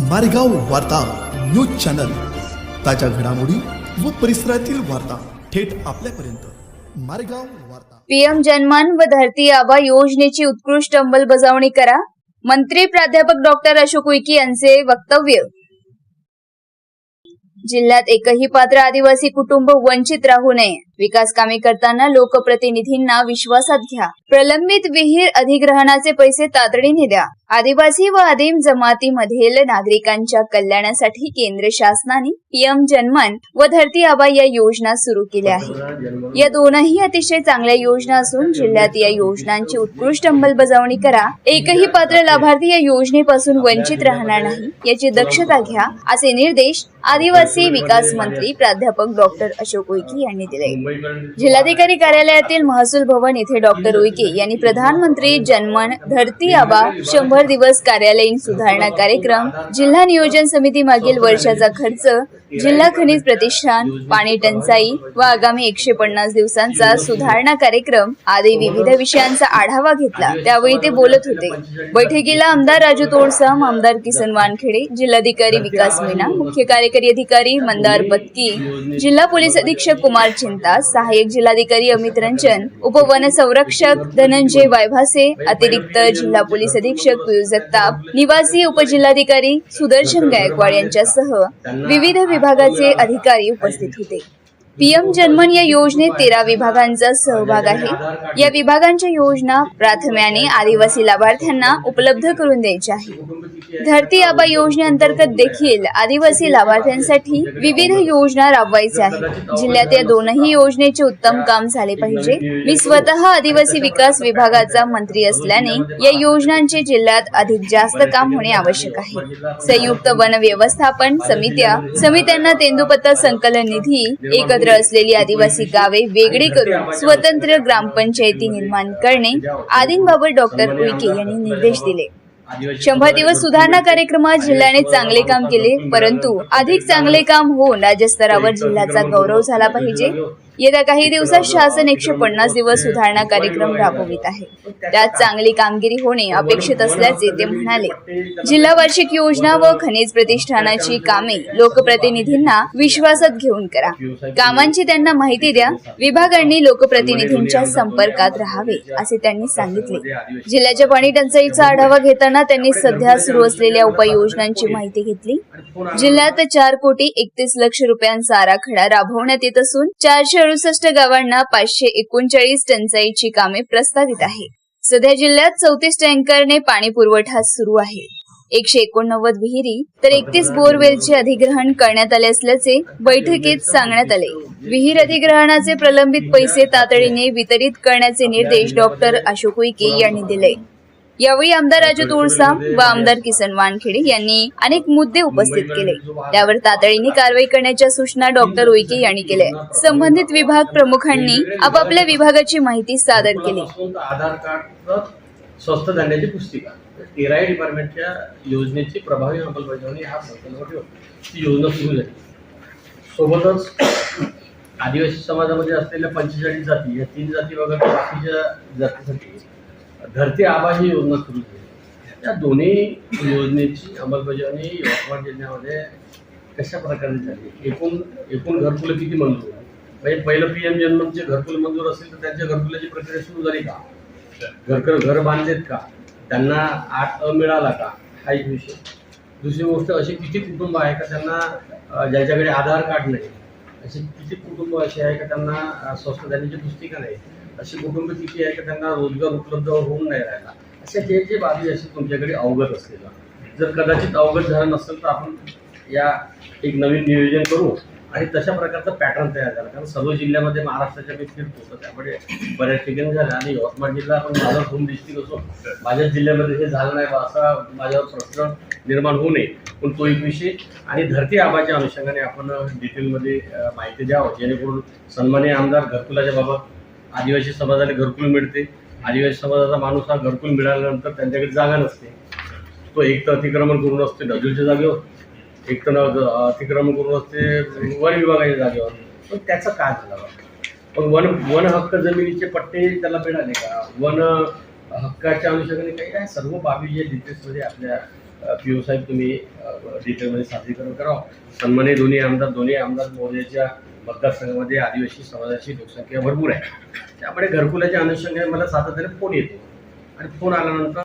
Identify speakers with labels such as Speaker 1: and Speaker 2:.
Speaker 1: मारेगाव वार्ता news channel. ताज्या घडामोडी व परिसरातील वार्ता थेट आपल्यापर्यंत. मारेगाव वार्ता.
Speaker 2: पीएम जनमान व धरती आबा योजनेची उत्कृष्ट अंमलबजावणी करा. मंत्री प्राध्यापक डॉक्टर अशोक उईके यांचे वक्तव्य. जिल्ह्यात एकही पात्र आदिवासी कुटुंब वंचित राहू नये. विकास कामे करताना लोकप्रतिनिधींना विश्वासात घ्या. प्रलंबित विहीर अधिग्रहणाचे पैसे तातडीने द्या. आदिवासी व आदिम जमातीमधील नागरिकांच्या कल्याणासाठी केंद्र शासनाने पीएम जनमन व धरती आबा या योजना सुरू केल्या आहेत. या दोनही अतिशय चांगल्या योजना असून जिल्ह्यात या योजनांची उत्कृष्ट अंमलबजावणी करा. एकही पात्र लाभार्थी या योजनेपासून वंचित राहणार नाही. याची दक्षता घ्या असे निर्देश आदिवासी विकास मंत्री प्राध्यापक डॉक्टर अशोक उईके यांनी दिले जिल्हाधिकारी कार्यालयातील महसूल भवन येथे डॉक्टर उईके यांनी प्रधानमंत्री जनमन धरती आबा शंभर दिवस कार्यालयीन सुधारणा कार्यक्रम जिल्हा नियोजन समिती मागील वर्षाचा खर्च जिल्हा खनिज प्रतिष्ठान पाणी टंचाई व आगामी एकशे पन्नास दिवसांचा सुधारणा कार्यक्रम आदी विविध विषयांचा आढावा घेतला. त्यावेळी ते बोलत होते. बैठकीला आमदार राजू तोडसाम आमदार किसन वानखेडे जिल्हाधिकारी विकास मीना मुख्य कार्यकारी अधिकारी मंदार बत्की जिल्हा पोलीस अधीक्षक कुमार चिंता सहाय्यक जिल्हाधिकारी अमित रंजन उपवन संरक्षक धनंजय वायभासे अतिरिक्त जिल्हा पोलीस अधीक्षक पियुष जगताप निवासी उपजिल्हाधिकारी सुदर्शन गायकवाड यांच्यासह विविध विभागाचे अधिकारी उपस्थित होते. पीएम जनमन या योजनेत तेरा विभागांचा सहभाग आहे. या विभागांच्या योजना प्राथम्याने आदिवासी लाभार्थ्यांना उपलब्ध करून द्यायच्या आहे धरती आबा योजनेअंतर्गत देखील आदिवासी लाभार्थ्यांसाठी विविध योजना राबवायच्या आहेत. जिल्ह्यात या दोनही योजनेचे उत्तम काम झाले पाहिजे. मी स्वतः आदिवासी विकास विभागाचा मंत्री असल्याने या योजनांचे जिल्ह्यात अधिक जास्त काम होणे आवश्यक आहे. संयुक्त वन व्यवस्थापन समित्या समित्यांना तेंदुपत्ता संकलन निधी एकत्र असलेली आदिवासी गावे वेगळी करून स्वतंत्र ग्रामपंचायती निर्माण करणे आदींबाबत डॉक्टर उईके यांनी निर्देश दिले. शंभर दिवस सुधारणा कार्यक्रमात जिल्ह्याने चांगले काम केले परंतु अधिक चांगले काम होऊन राज्यस्तरावर जिल्ह्याचा गौरव झाला पाहिजे. येत्या काही दिवसात शासन एकशे पन्नास दिवस सुधारणा कार्यक्रम राबवित आहे. त्यात चांगली कामगिरी होणे अपेक्षित असल्याचे ते म्हणाले. जिल्हा वार्षिक योजना व खनिज प्रतिष्ठानाची कामे लोकप्रतिनिधींना विश्वासात घेऊन करा. कामांची त्यांना माहिती द्या. विभागांनी लोकप्रतिनिधींच्या संपर्कात राहावे असे त्यांनी सांगितले. जिल्ह्याच्या पाणी टंचाईचा आढावा घेताना त्यांनी सध्या सुरू असलेल्या उपाययोजनांची माहिती घेतली. जिल्ह्यात चार कोटी एकतीस लक्ष रुपयांचा आराखडा राबवण्यात येत असून चारशे अडुसष्ट गावांना पाचशे एकोणचाळीस टंचाईची कामे प्रस्तावित आहे सध्या जिल्ह्यात चौतीस टँकरने पाणी पुरवठा सुरू आहे. एकशे एकोणनव्वद विहिरी तर एकतीस बोरवेलचे अधिग्रहण करण्यात आले असल्याचे बैठकीत सांगण्यात आले. विहीर अधिग्रहणाचे प्रलंबित पैसे तातडीने वितरित करण्याचे निर्देश डॉक्टर अशोक उईके यांनी दिले. यावेळी आमदार राजू तुळसाम व आमदार किसन वानखेडे यांनी अनेक मुद्दे उपस्थित केले. त्यावर तातडीने कारवाई करण्याच्या सूचना डॉक्टर उईके यांनी केल्या. संबंधित विभाग प्रमुखांनी आपापल्या विभागाची माहिती सादर केली.
Speaker 3: आधार कार्ड स्वस्त धान्याची पुस्तिका. तेराही डिपार्टमेंटच्या योजनेची प्रभावी अंमलबजावणी हा ठेवून ती योजना सुरू झाली. सोबतच आदिवासी समाजामध्ये असलेल्या पंचेचाळीस जाती या तीन जाती वगळता बाकीच्या जातीसाठी धरती आबा ही योजना सुरू केली. या दोन्ही योजनेची अंमलबजावणी यवतमाळ जिल्ह्यामध्ये कशा प्रकारे झाली? एकूण एकूण घरकुलं किती मंजूर आहे म्हणजे पहिलं पी एम जन्मचे घरकुल मंजूर असेल तर त्यांच्या घरकुलाची प्रक्रिया सुरू झाली का? घर घर बांधलेत का? त्यांना आठ अ मिळाला का? हा एक विषय. दुसरी गोष्ट अशी किती कुटुंब आहे का त्यांना ज्यांच्याकडे ज्याच्याकडे आधार कार्ड नाही असे किती कुटुंब अशी आहे का त्यांना स्वस्त धान्याची पुस्तिका नाही अशी कुटुंब किती आहे का त्यांना रोजगार उपलब्ध होऊन नाही राहिला. अशा जे जे बाबी अशी तुमच्याकडे अवगत असलेला जर कदाचित अवगत झालं नसेल तर आपण या एक नवीन नियोजन करू आणि तशा प्रकारचा पॅटर्न तयार झाला कारण सर्व जिल्ह्यामध्ये महाराष्ट्राच्या मी फिरतो तर त्यामुळे बऱ्याच ठिकाणी झालं. आणि यवतमाळ जिल्हा आपण माझा होम डिस्ट्रिक्ट असो माझ्याच जिल्ह्यामध्ये हे झालं नाही बा असा माझ्यावर प्रश्न निर्माण होऊ नये. पण तो एक विषय. आणि धरती आबाच्या अनुषंगाने आपण डिटेलमध्ये माहिती द्यावं. जेणेकरून सन्मान्य आमदार घरकुलाच्या बाबत आदिवासी समाजाला घरकुल मिळते. आदिवासी समाजाचा माणूस हा घरकुल मिळाल्यानंतर त्यांच्याकडे जागा नसते. तो एक तर अतिक्रमण करून असते नजूरच्या जागेवर एक तर न- अतिक्रमण करून असते वन विभागाच्या जागेवर. पण त्याचं काय झालं? पण वन वन हक्क जमिनीचे पट्टे त्याला मिळाले का? वन हक्काच्या अनुषंगाने काही काय सर्व बाबी जे डिटेल्समध्ये आपल्या पी ओ साहेब तुम्ही डिटेलमध्ये सादरीकरण करावं. सन्माने दोन्ही आमदार दोन्ही आमदार महोदयाच्या मतदारसंघामध्ये आदिवासी समाजाची लोकसंख्या भरपूर आहे. त्यामुळे घरकुलाच्या अनुषंगाने मला सातत्याने फोन येतो. आणि फोन आल्यानंतर